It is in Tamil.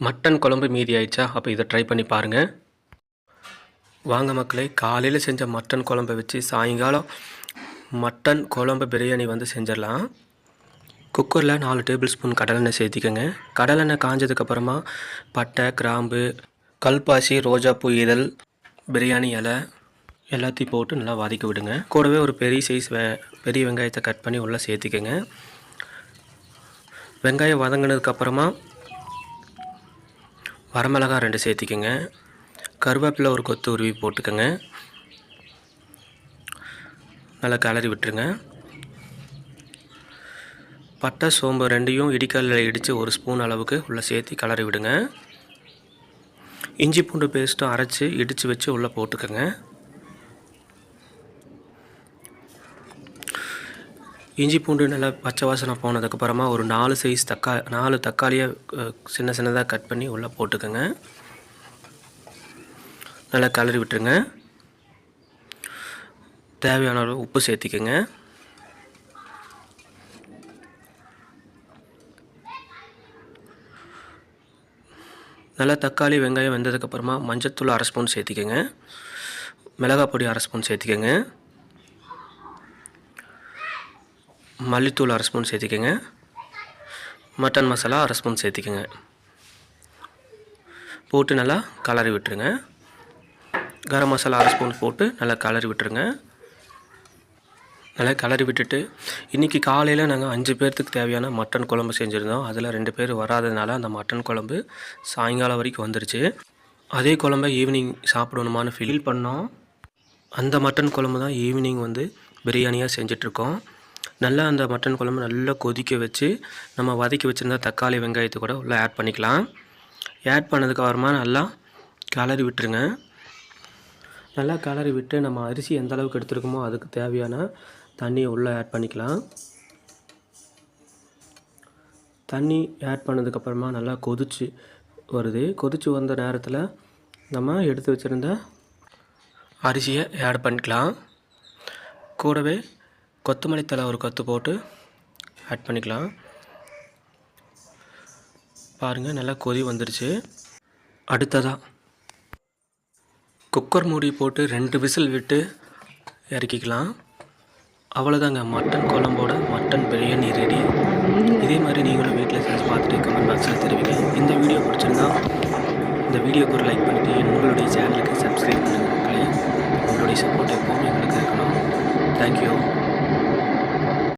மட்டன் குழம்பு மீதி ஆயிடுச்சா? அப்போ இதை ட்ரை பண்ணி பாருங்கள் வாங்க மக்களே காலையில் செஞ்ச மட்டன் குழம்பை வச்சு சாயங்காலம் மட்டன் குழம்பு பிரியாணி வந்து செஞ்சிடலாம். குக்கரில் நாலு டேபிள் ஸ்பூன் கடலெண்ணெய் சேர்த்திக்கோங்க. கடலெண்ணெய் காஞ்சதுக்கப்புறமா பட்டை கிராம்பு கல்பாசி ரோஜாப்பூ இதழ் பிரியாணி இலை எல்லாத்தையும் போட்டு நல்லா வதக்கி விடுங்க. கூடவே ஒரு பெரிய சைஸ் வெ பெரிய வெங்காயத்தை கட் பண்ணி உள்ளே சேர்த்திக்கோங்க. வெங்காயம் வதங்கினதுக்கப்புறமா வரமிளகாய் ரெண்டு சேர்த்திக்கோங்க. கருவேப்பிலை ஒரு கொத்து உருவி போட்டுக்கோங்க. நல்லா கிளறி விட்டுருங்க. பட்டை சோம்பு ரெண்டையும் இடிக்கல்லில் இடித்து ஒரு ஸ்பூன் அளவுக்கு உள்ளே சேர்த்து கிளறி விடுங்க. இஞ்சி பூண்டு பேஸ்ட்டும் அரைச்சி இடித்து வச்சு உள்ளே போட்டுக்கோங்க. இஞ்சி பூண்டு நல்லா பச்சை வாசனை போனதுக்கப்புறமா ஒரு நாலு சைஸ் தக்கா நாலு தக்காளியை சின்ன சின்னதாக கட் பண்ணி உள்ளே போட்டுக்கோங்க. நல்லா கிளறி விட்டுருங்க. தேவையான அளவு உப்பு சேர்த்திக்கோங்க. நல்லா தக்காளி வெங்காயம் வெந்ததுக்கப்புறமா மஞ்சத்தூள் அரை ஸ்பூன் சேர்த்திக்கோங்க. மிளகாய் பொடி அரை ஸ்பூன் சேர்த்திக்கோங்க. மல்லித்தூள் அரை ஸ்பூன் சேர்த்திக்கோங்க. மட்டன் மசாலா அரை ஸ்பூன் சேர்த்திக்கோங்க. போட்டு நல்லா கலரி விட்டுருங்க. கரம் மசாலா அரை ஸ்பூன் போட்டு நல்லா கலரி விட்டுருங்க. நல்லா கலரி விட்டுட்டு இன்றைக்கி காலையில் நாங்கள் அஞ்சு பேர்த்துக்கு தேவையான மட்டன் குழம்பு செஞ்சுருந்தோம். அதில் ரெண்டு பேர் வராததுனால அந்த மட்டன் குழம்பு சாயங்காலம் வரைக்கும் வந்துருச்சு. அதே குழம்ப ஈவினிங் சாப்பிடணுமான்னு ஃபீல் பண்ணோம். அந்த மட்டன் குழம்பு தான் ஈவினிங் வந்து பிரியாணியாக செஞ்சிட்ருக்கோம். நல்லா அந்த மட்டன் குழம்பு நல்லா கொதிக்க வச்சு நம்ம வதக்கி வச்சுருந்தா தக்காளி வெங்காயத்தை கூட உள்ளே ஆட் பண்ணிக்கலாம். ஆட் பண்ணதுக்கு அப்புறமா நல்லா கலரி விட்டுருங்க. நல்லா கலரி விட்டு நம்ம அரிசி எந்த அளவுக்கு எடுத்துருக்கோமோ அதுக்கு தேவையான தண்ணியை உள்ளே ஆட் பண்ணிக்கலாம். தண்ணி ஆட் பண்ணதுக்கப்புறமா நல்லா கொதிச்சு வருது. கொதிச்சு வந்த நேரத்தில் நம்ம எடுத்து வச்சுருந்த அரிசியை ஆட் பண்ணிக்கலாம். கூடவே கொத்தமல்லி தழை ஒரு கொத்து போட்டு ஆட் பண்ணிக்கலாம். பாருங்கள் நல்லா கொதி வந்துருச்சு. அடுத்ததாக குக்கர் மூடி போட்டு ரெண்டு விசில் விட்டு இறக்கிக்கலாம். அவ்வளோதாங்க மட்டன் குழம்போட மட்டன் பிரியாணி ரெடி இதே மாதிரி நீங்களும் வீட்டில் செஞ்சு பார்த்துட்டு கமெண்ட் பாக்ஸில் தெரிவிங்க. இந்த வீடியோ பிடிச்சிருந்தா இந்த வீடியோக்கு ஒரு லைக் பண்ணிவிட்டு உங்களுடைய சேனலுக்கு சப்ஸ்கிரைப் பண்ணுங்கள்